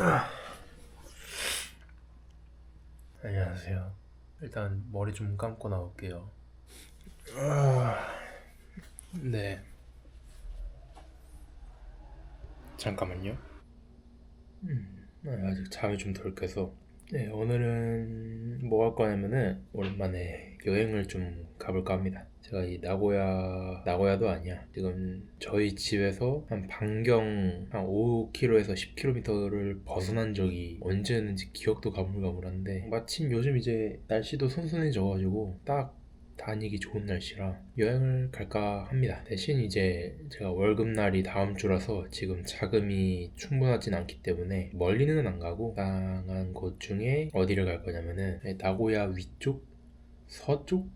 안녕하세요. 일단 머리 좀 감고 나올게요. 아, 네. 잠깐만요. 음, 아직 잠이 좀 덜 깨서. 네, 오늘은 뭐 할 거냐면은 오랜만에 여행을 좀 가볼까 합니다. 제가 이 나고야, 나고야도 아니야. 지금 저희 집에서 한 반경 한 5km에서 10km를 벗어난 적이 언제였는지 기억도 가물가물한데 마침 요즘 이제 날씨도 선선해져가지고 딱 다니기 좋은 날씨라 여행을 갈까 합니다. 대신 이제 제가 월급날이 다음 주라서 지금 자금이 충분하진 않기 때문에 멀리는 안 가고 다양한 곳 중에 어디를 갈 거냐면은 나고야 위쪽, 서쪽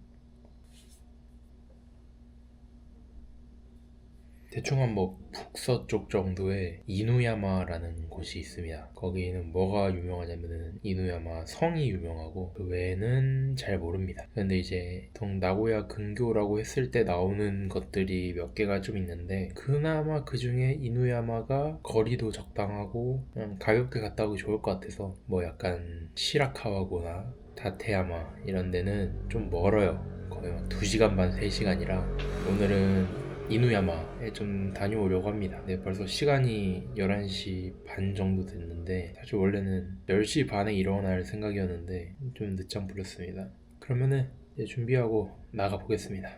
대충 한 뭐 북서쪽 정도의 이누야마라는 곳이 있습니다. 거기는 뭐가 유명하냐면은 이누야마 성이 유명하고 그 외에는 잘 모릅니다. 근데 이제 동 나고야 근교라고 했을 때 나오는 것들이 몇 개가 좀 있는데 그나마 그 중에 이누야마가 거리도 적당하고 그냥 가볍게 갔다 오기 좋을 것 같아서 뭐 약간 시라카와고나 다테야마 이런 데는 좀 멀어요. 거의 막 2시간 반, 3시간이라 오늘은 이누야마에 좀 다녀오려고 합니다. 네, 벌써 시간이 11시 반 정도 됐는데 사실 원래는 10시 반에 일어날 생각이었는데 좀 늦잠 부렸습니다. 그러면은 이제 준비하고 나가 보겠습니다.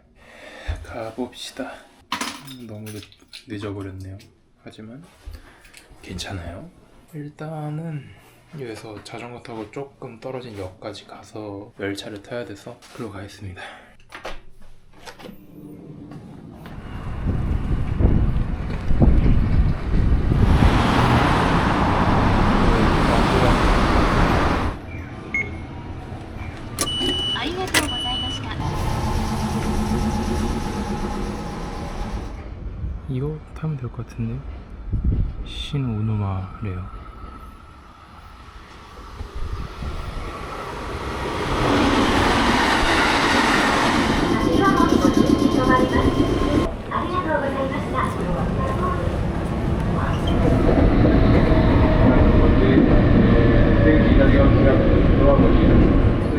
가봅시다. 너무 늦, 늦어버렸네요. 하지만 괜찮아요. 일단은 여기서 자전거 타고 조금 떨어진 역까지 가서 열차를 타야 돼서 그러고 가겠습니다. 같은데? 신오누마래요.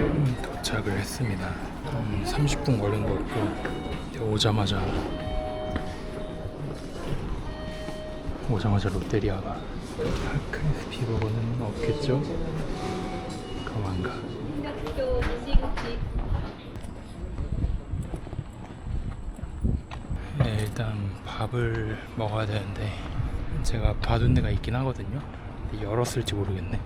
음, 도착을 했습니다. 음, 30분 걸린 것 같고 오자마자 오자마자 롯데리아가. 크리스 피 버거는 없겠죠? 가만가. 네, 일단 밥을 먹어야 되는데 제가 봐둔 데가 있긴 하거든요. 열었을지 모르겠네.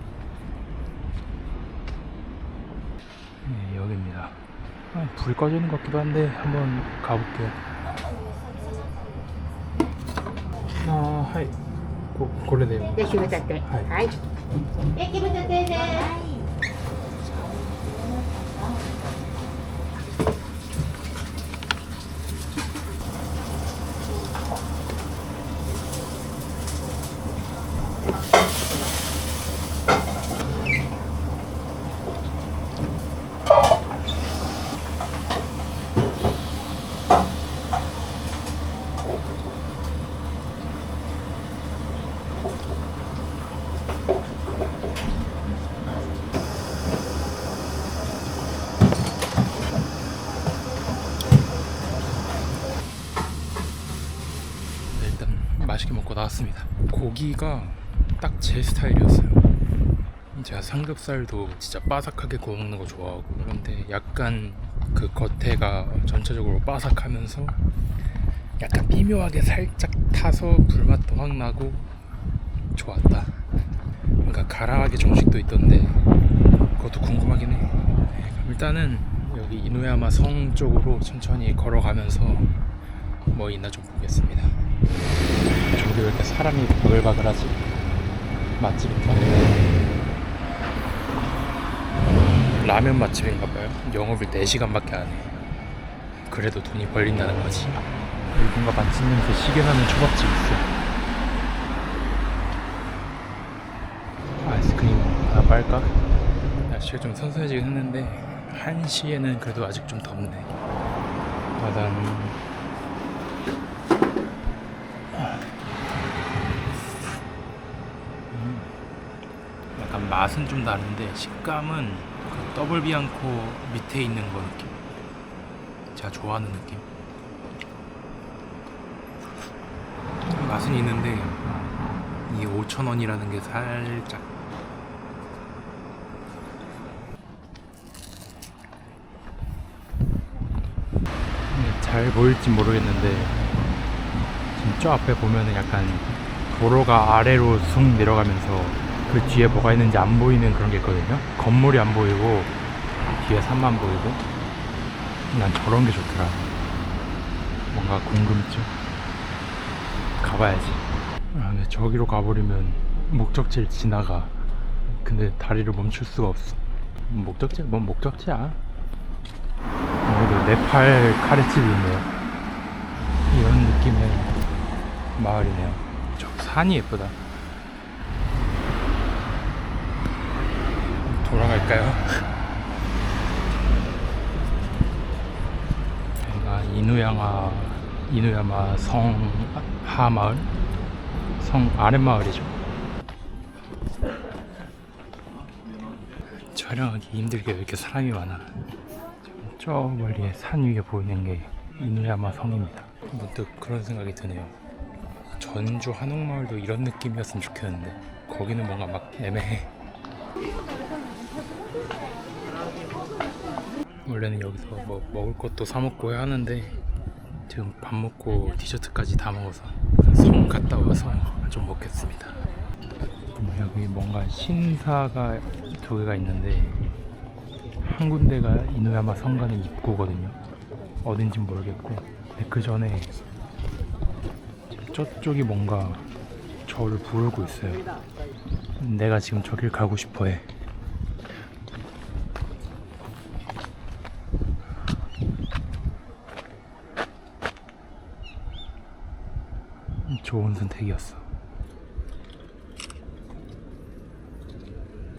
네, 여기입니다. 아, 불이 꺼지는 것 같기도 한데 한번 가볼게요 あはい。ここれで。でキムっテはい、はい、え気分タテです、はい 고기가 딱 제 스타일이었어요. 제가 삼겹살도 진짜 바삭하게 구워 먹는 거 좋아하고 그런데 약간 그 겉에가 전체적으로 바삭하면서 약간 미묘하게 살짝 타서 불맛도 확 나고 좋았다. 그러니까 가라하게 정식도 있던데 그것도 궁금하긴 해. 일단은 여기 이누야마 성 쪽으로 천천히 걸어가면서 뭐 있나 좀 보겠습니다. 저기 왜 이렇게 사람이 바글바글하지? 맛집인가? 라면 맛집인가봐요. 영업을 4시간밖에 안 해. 그래도 돈이 벌린다는 거지. 여기 뭔가 맛집 냄새 시계 나는 초밥집 있어. 아이스크림 하나 빨까? 날씨가 좀 선선해지긴 했는데 1시에는 그래도 아직 좀 덥네. 일단 맛은 좀 다른데 식감은 그 더블 비앙코 밑에 있는 거 느낌. 제가 좋아하는 느낌. 맛은 있는데 이 5천 원이라는 게 살짝 네, 잘 보일지 모르겠는데 지금 저 앞에 보면은 약간 도로가 아래로 쑥 내려가면서 그 뒤에 뭐가 있는지 안 보이는 그런 게 있거든요. 건물이 안 보이고 뒤에 산만 보이고 난 저런 게 좋더라. 뭔가 궁금증. 가봐야지. 아, 근데 저기로 가버리면 목적지를 지나가. 근데 다리를 멈출 수가 없어. 목적지? 뭔 목적지야? 여기도 네팔 카레집이 있네요. 이런 느낌의 마을이네요. 저 산이 예쁘다. 돌아갈까요? 여기가 이누야마 이누야마 성 하마을 성 아랫마을이죠. 촬영하기 힘들게 왜 이렇게 사람이 많아. 저 멀리에 산 위에 보이는 게 이누야마 성입니다. 문득 그런 생각이 드네요. 전주 한옥마을도 이런 느낌이었으면 좋겠는데 거기는 뭔가 막 애매해. 원래는 여기서 뭐 먹을 것도 사 먹고 해야 하는데 지금 밥 먹고 디저트까지 다 먹어서 성 갔다 와서 좀 먹겠습니다. 여기 뭔가 신사가 두 개가 있는데 한 군데가 이노야마 성가는 입구거든요. 어딘지 모르겠고 그 전에 저쪽이 뭔가 저를 부르고 있어요. 내가 지금 저길 가고 싶어해. 좋은 선택이었어.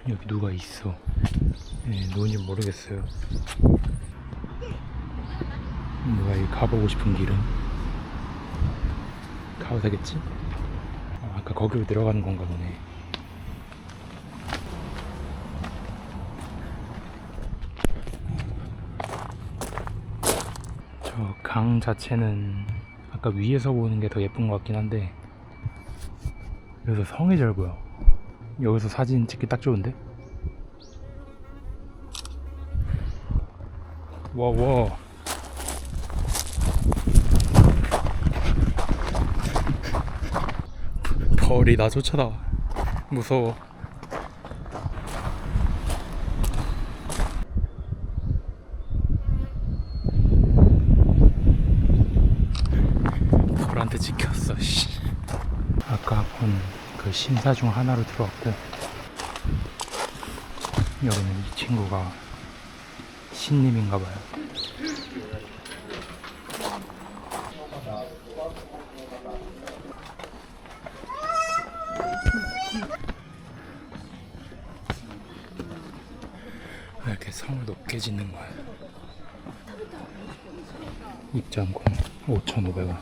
여기 누가 있어. 네, 누군지 모르겠어요. 누가 이 가보고 싶은 길은 가도 되겠지? 아, 아까 거기로 내려가는 건가 보네. 저 강 자체는 아까 위에서 보는 게 더 예쁜 것 같긴 한데 여기서 성이 잘 보여. 여기서 사진 찍기 딱 좋은데? 와, 와. 벌이 나 쫓아나와. 무서워. 벌한테 찍혔어, 씨. 아까 본 그 신사 중 하나로 들어왔고, 여기는 이 친구가 신님인가 봐요. 왜 이렇게 성을 높게 짓는 거야? 입장권 5,500원.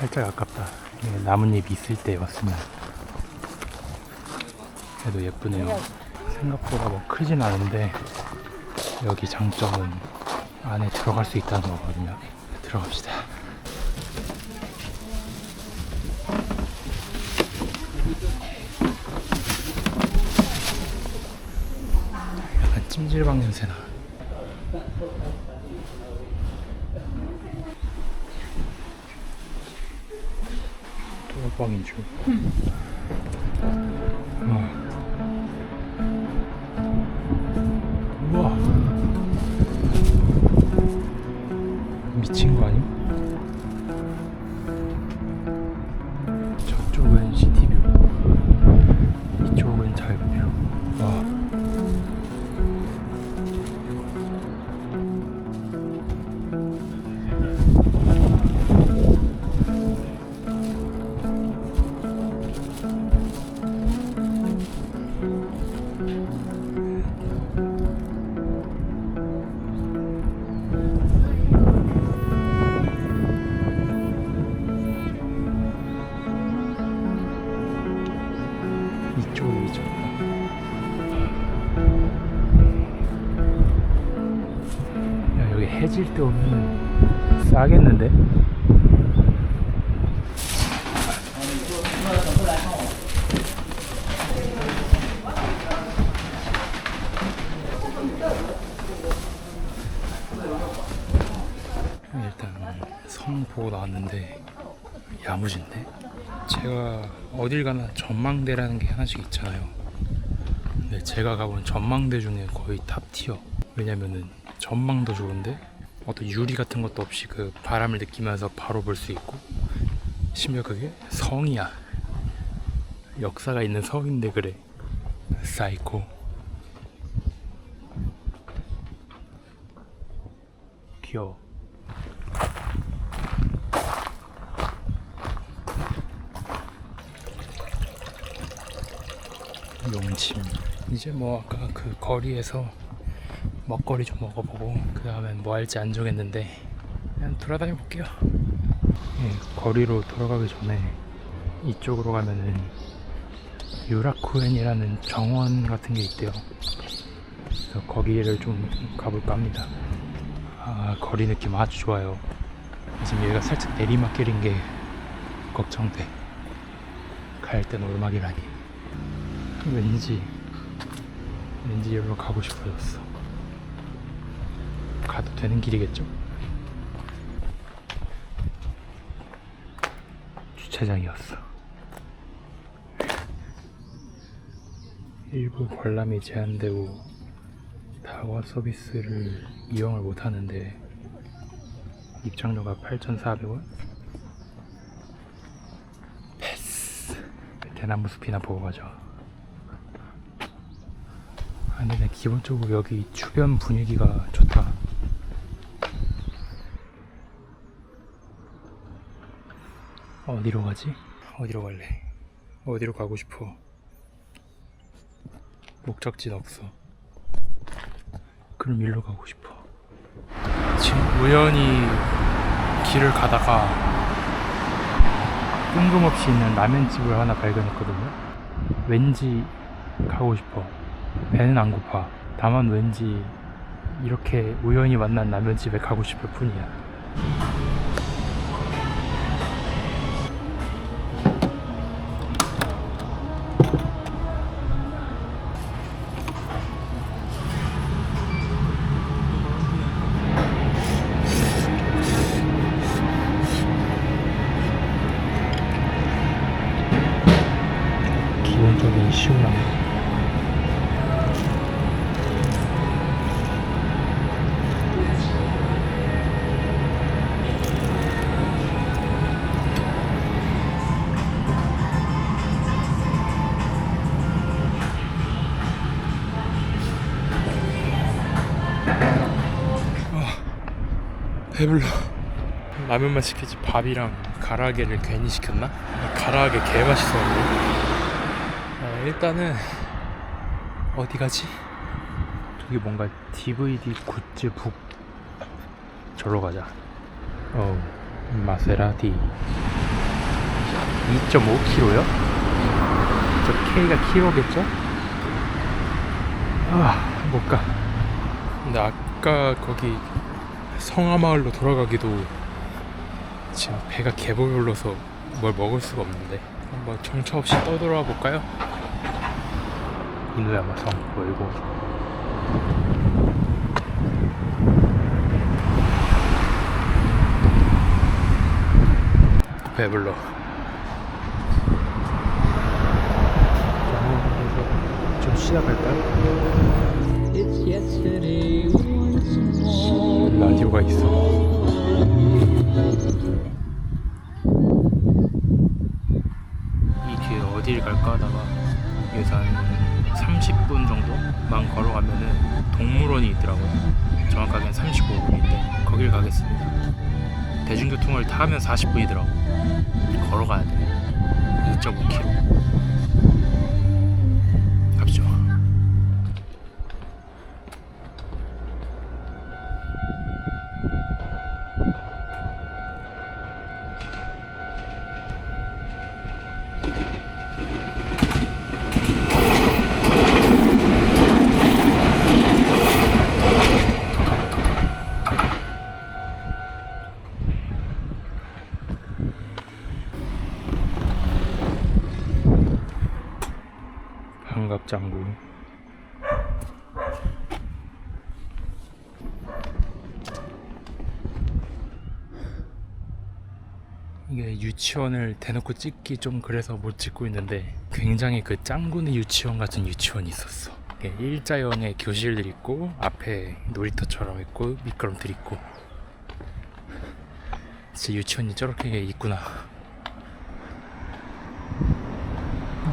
살짝 아깝다. 나뭇잎 있을 때 왔으면. 그래도 예쁘네요. 생각보다 뭐 크진 않은데 여기 장점은 안에 들어갈 수 있다는 거거든요. 들어갑시다. 약간 찜질방 냄새나. повінчив. 때 오면 싸겠는데? 일단 성 보고 나왔는데 야무진데? 제가 어딜 가나 전망대라는 게 하나씩 있잖아요. 근데 제가 가본 전망대 중에 거의 탑티어. 왜냐면은 전망도 좋은데 어떤 유리 같은 것도 없이 그 바람을 느끼면서 바로 볼 수 있고 심지어 그게 성이야. 역사가 있는 성인데 그래. 사이코. 귀여워. 용침 이제 뭐 아까 그 거리에서 먹거리 좀 먹어보고. 그 다음엔 뭐 할지 안 정했는데 그냥 돌아다녀 볼게요. 예, 거리로 돌아가기 전에 이쪽으로 가면은 유라쿠엔이라는 정원 같은 게 있대요. 그래서 거기를 좀 가볼까 합니다. 아 거리 느낌 아주 좋아요. 지금 여기가 살짝 내리막길인 게 걱정돼. 갈 땐 오르막이라니. 왠지 왠지 여기로 가고 싶어졌어 가도 되는 길이겠죠? 주차장이었어 일부 관람이 제한되고 다과 서비스를 이용을 못하는데 입장료가 8,400원? 패스 대나무 숲이나 보고 가죠 아, 근데 기본적으로 여기 주변 분위기가 좋다. 어디로 가지? 어디로 갈래? 어디로 가고 싶어? 목적지는 없어. 그럼 일로 가고 싶어. 지금 우연히 길을 가다가 뜬금없이 있는 라면집을 하나 발견했거든요. 왠지 가고 싶어. 배는 안 고파. 다만 왠지 이렇게 우연히 만난 라면집에 가고 싶을 뿐이야. 배불러 라면만 시키지 밥이랑 가라아게를 괜히 시켰나? 가라아게 개 맛있었는데 아, 일단은 어디 가지? 저기 뭔가 DVD 굿즈 북 저로 가자 어 마세라티 2.5kg요? 저 K가 키로겠죠? 아, 못 가. 근데 아까 거기 성화마을로 돌아가기도 지금 배가 개보불러서 뭘 먹을 수가 없는데 한번 정처 없이 떠돌아 볼까요? 이누야마 성 보이고 배불러 좀 쉬다 갈까요? 라디오가 있어. 이 뒤에 어디를 갈까 하다가 한 30분 정도만 걸어가면은 동물원이 있더라고요. 정확하게는 35분인데 거길 가겠습니다. 대중교통을 타면 40분이더라고. 걸어가야 돼. 2.5km. 유치원을 대놓고 찍기 좀 그래서 못 찍고 있는데 굉장히 그 짱구네 유치원 같은 유치원이 있었어. 이게 일자형의 교실들 있고 앞에 놀이터처럼 있고 미끄럼틀 있고. 진짜 유치원이 저렇게 있구나.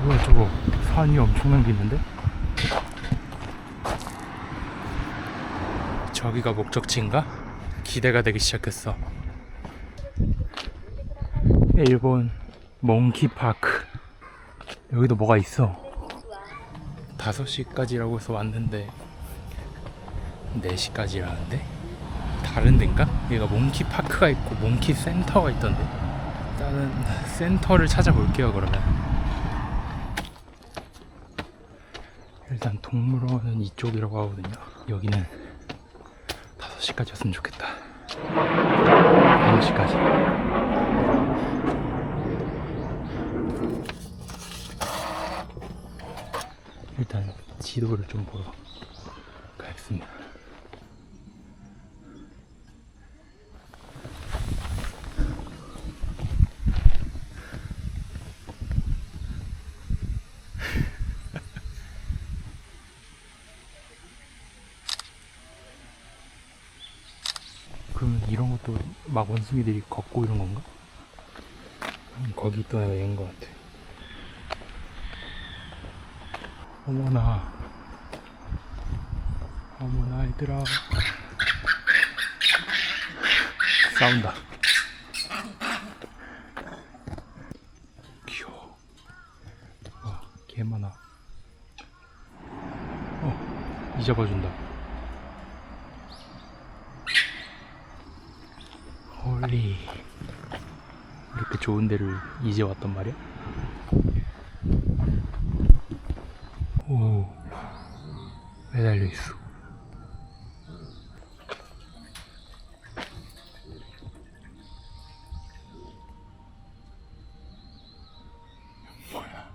뭐야 저거. 산이 엄청난 게 있는데? 저기가 목적지인가? 기대가 되기 시작했어 일본 몽키파크. 여기도 뭐가 있어? 5시까지라고 해서 왔는데 4시까지라는데? 다른 데인가? 여기가 몽키파크가 있고 몽키 센터가 있던데. 일단은 센터를 찾아볼게요 그러면. 일단 동물원은 이쪽이라고 하거든요. 여기는 5시까지였으면 좋겠다. 5시까지 일단 지도를 좀 보러 가겠습니다. 그러면 이런 것도 막 원숭이들이 걷고 이런 건가? 음, 거기 있던 애가 얘인 것 같아. 어머나. 어머나 얘들아. 싸운다. 귀여워. 와개 많아. 어 이 잡아준다. 홀리. 이렇게 좋은 데를 이제 왔단 말이야? 오 매달려 있어. 뭐야?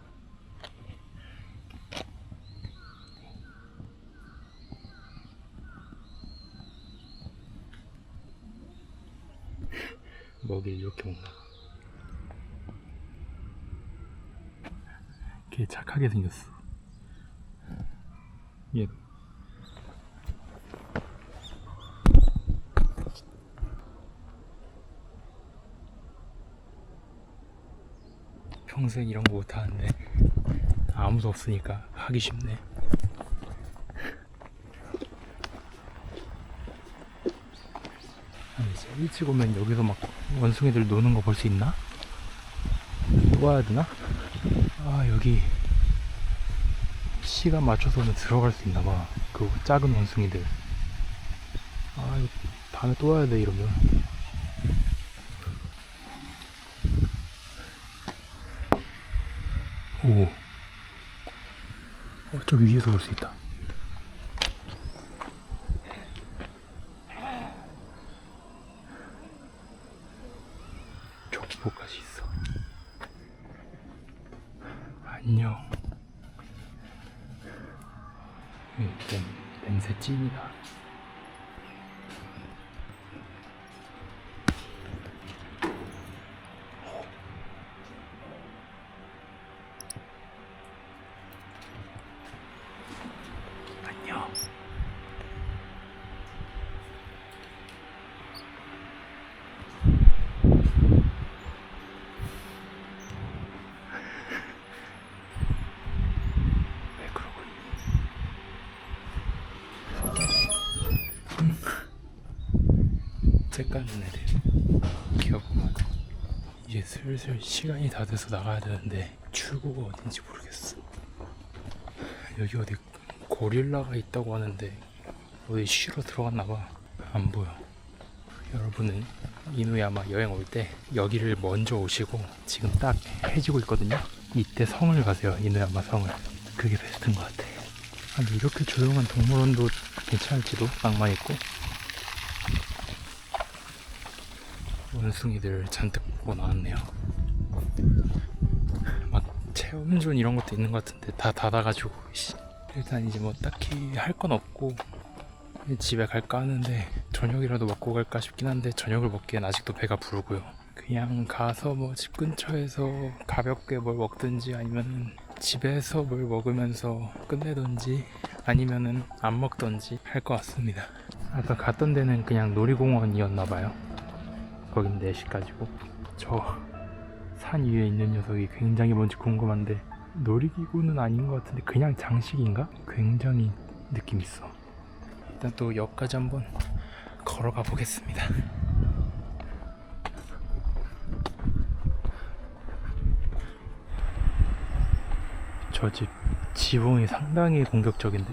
먹이 이렇게 먹나? 걔 착하게 생겼어. 얘 평소에 이런 거 못하는데 아무도 없으니까 하기 쉽네 아니 이제 일찍 오면 여기서 막 원숭이들 노는 거 볼 수 있나? 또 와야 되나? 아 여기 시간 맞춰서는 들어갈 수 있나 봐. 그 작은 원숭이들. 아, 이거 다음에 또 와야 돼, 이러면. 오. 어, 저기 위에서 볼 수 있다. 족보까지 있어. 안녕. 일단 냄새 찐이다. 애들 귀엽구만. 이제 슬슬 시간이 다 돼서 나가야 되는데 출구가 어딘지 모르겠어. 여기 어디 고릴라가 있다고 하는데 어디 쉬러 들어갔나봐. 안 보여. 여러분은 이누야마 여행 올 때 여기를 먼저 오시고 지금 딱 해지고 있거든요. 이때 성을 가세요 이누야마 성을. 그게 베스트인 것 같아. 아니 이렇게 조용한 동물원도 괜찮을지도 있고 원숭이들 잔뜩 보고 나왔네요. 막제 체험존 이런 것도 있는 것 같은데 다 닫아가지고 씨. 일단 이제 뭐 딱히 할 건 없고 집에 갈까 하는데 저녁이라도 먹고 갈까 싶긴 한데 저녁을 먹기엔 아직도 배가 부르고요. 그냥 가서 뭐 집 근처에서 가볍게 뭘 먹든지 아니면 집에서 뭘 먹으면서 끝내든지 아니면은 안 먹든지 할 것 같습니다. 아까 갔던 데는 그냥 놀이공원이었나 봐요. 거긴 4시까지고 저 산 위에 있는 녀석이 굉장히 뭔지 궁금한데 놀이기구는 아닌 것 같은데 그냥 장식인가? 굉장히 느낌 있어. 일단 또 역까지 한번 걸어가 보겠습니다. 저 집 지붕이 상당히 공격적인데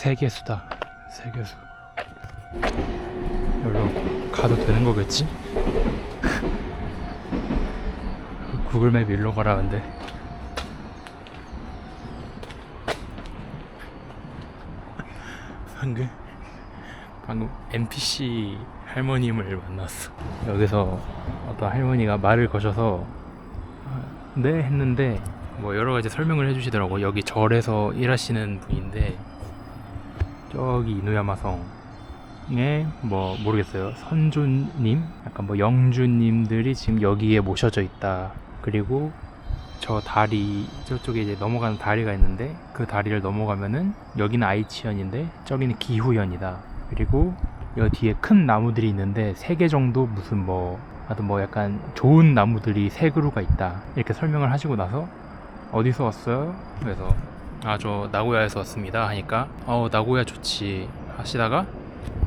세계수다 세계수 여기로 가도 되는 거겠지? 구글맵 일로 가라는데. 방금 방금 NPC 할머님을 만났어. 여기서 어떤 할머니가 말을 거셔서 아, 네 했는데 뭐 여러 가지 설명을 해주시더라고. 여기 절에서 일하시는 분인데 저기 이누야마성에 뭐 모르겠어요. 선주님 약간 뭐 영주님들이 지금 여기에 모셔져 있다. 그리고 저 다리 저쪽에 이제 넘어가는 다리가 있는데 그 다리를 넘어가면은 여기는 아이치현인데 저기는 기후현이다. 그리고 여기 뒤에 큰 나무들이 있는데 세 개 정도 무슨 뭐 하여튼 뭐 약간 좋은 나무들이 세 그루가 있다. 이렇게 설명을 하시고 나서 어디서 왔어요? 그래서 아 저 나고야에서 왔습니다 하니까 어 나고야 좋지 하시다가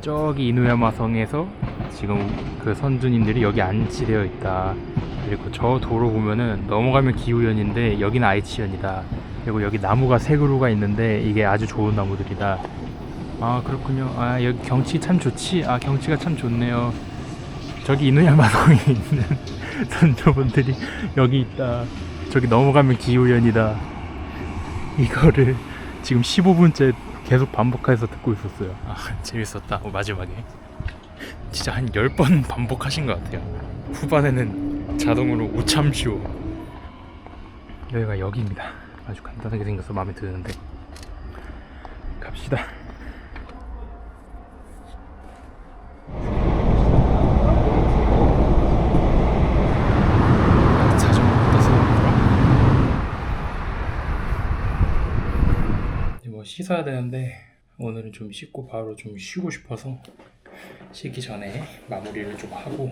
저기 이누야마 성에서 지금 그 선주님들이 여기 안치되어 있다. 그리고 저 도로 보면은 넘어가면 기후현인데 여기는 아이치현이다. 그리고 여기 나무가 세 그루가 있는데 이게 아주 좋은 나무들이다. 아 그렇군요. 아 여기 경치 참 좋지? 아 경치가 참 좋네요. 저기 이누야마 성에 있는 선조분들이 여기 있다. 저기 넘어가면 기후현이다. 이거를 지금 15분째 계속 반복해서 듣고 있었어요. 아, 재밌었다. 어, 마지막에. 진짜 한 10번 반복하신 것 같아요. 후반에는 자동으로 오참쇼. 여기가 여기입니다. 아주 간단하게 생겨서 마음에 드는데. 갑시다. 자전거 갖다 세우더라. 씻어야 되는데 오늘은 좀 씻고 바로 좀 쉬고 싶어서 씻기 전에 마무리를 좀 하고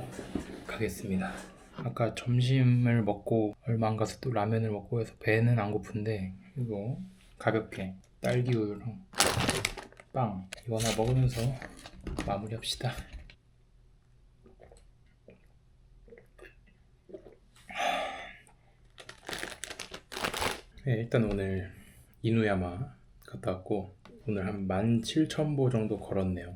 가겠습니다. 아까 점심을 먹고 얼마 안 가서 또 라면을 먹고 해서 배는 안 고픈데 이거 가볍게 딸기 우유랑 빵 이거 하나 먹으면서 마무리합시다. 네, 일단 오늘 이누야마 갔다 왔고 오늘 한 17,000보 정도 걸었네요.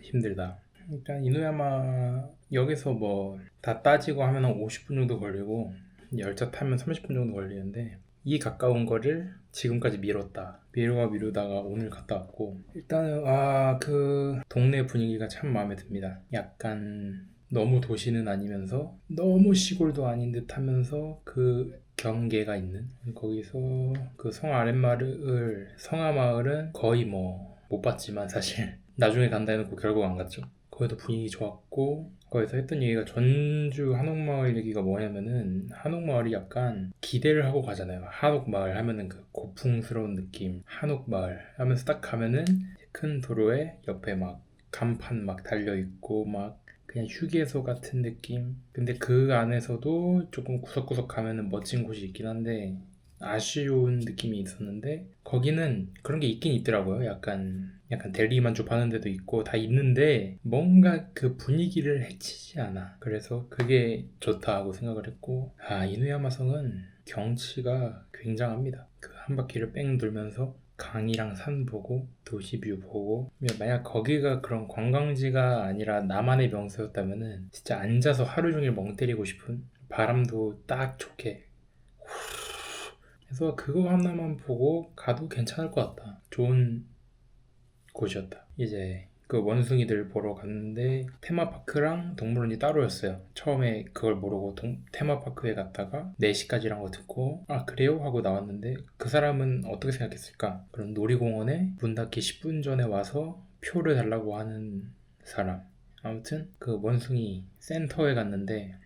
힘들다. 일단 이누야마 역에서 뭐 다 따지고 하면 한 50분 정도 걸리고 열차 타면 30분 정도 걸리는데 이 가까운 거를 지금까지 미뤘다. 미루가 미루다가 오늘 갔다 왔고 일단은 아 그 동네 분위기가 참 마음에 듭니다. 약간 너무 도시는 아니면서 너무 시골도 아닌 듯 하면서 그 경계가 있는? 거기서 그 성 아랫마을 성하마을은 거의 뭐 못 봤지만 사실 나중에 간다 해놓고 결국 안 갔죠. 거기도 분위기 좋았고 거기서 했던 얘기가 전주 한옥마을 얘기가 뭐냐면은 한옥마을이 약간 기대를 하고 가잖아요. 한옥마을 하면은 그 고풍스러운 느낌. 한옥마을 하면서 딱 가면은 큰 도로에 옆에 막 간판 막 달려 있고 막 그냥 휴게소 같은 느낌. 근데 그 안에서도 조금 구석구석 가면은 멋진 곳이 있긴 한데 아쉬운 느낌이 있었는데 거기는 그런 게 있긴 있더라고요. 약간 약간 대리만족 하는 데도 있고 다 있는데 뭔가 그 분위기를 해치지 않아. 그래서 그게 좋다고 생각을 했고 아 이누야마성은 경치가 굉장합니다. 그 한 바퀴를 뺑 돌면서 강이랑 산 보고 도시뷰 보고. 만약 거기가 그런 관광지가 아니라 나만의 명소였다면은 진짜 앉아서 하루 종일 멍 때리고 싶은 바람도 딱 좋게. 그래서 그거 하나만 보고 가도 괜찮을 것 같다. 좋은 곳이었다. 이제 그 원숭이들 보러 갔는데 테마파크랑 동물원이 따로였어요. 처음에 그걸 모르고 동- 테마파크에 갔다가 4시까지란 거 듣고 아 그래요? 하고 나왔는데 그 사람은 어떻게 생각했을까? 그럼 놀이공원에 문 닫기 10분 전에 와서 표를 달라고 하는 사람 아무튼 그 원숭이 센터에 갔는데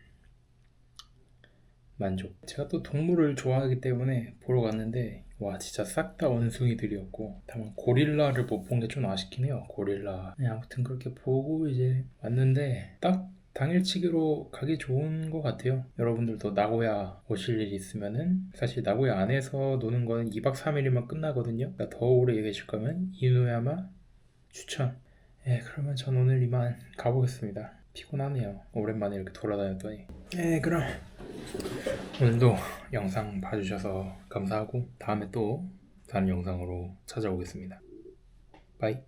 만족. 제가 또 동물을 좋아하기 때문에 보러 갔는데 와 진짜 싹 다 원숭이들이었고 다만 고릴라를 못 본 게 좀 아쉽긴 해요. 고릴라. 네, 아무튼 그렇게 보고 이제 왔는데 딱 당일치기로 가기 좋은 것 같아요. 여러분들도 나고야 오실 일 있으면은 사실 나고야 안에서 노는 거는 2박 3일이면 끝나거든요. 그러니까 더 오래 계실 거면 이누야마 추천. 네, 그러면 전 오늘 이만 가보겠습니다. 피곤하네요. 오랜만에 이렇게 돌아다녔더니. 네, 그럼 오늘도 영상 봐주셔서 감사하고 다음에 또 다른 영상으로 찾아오겠습니다. 바이.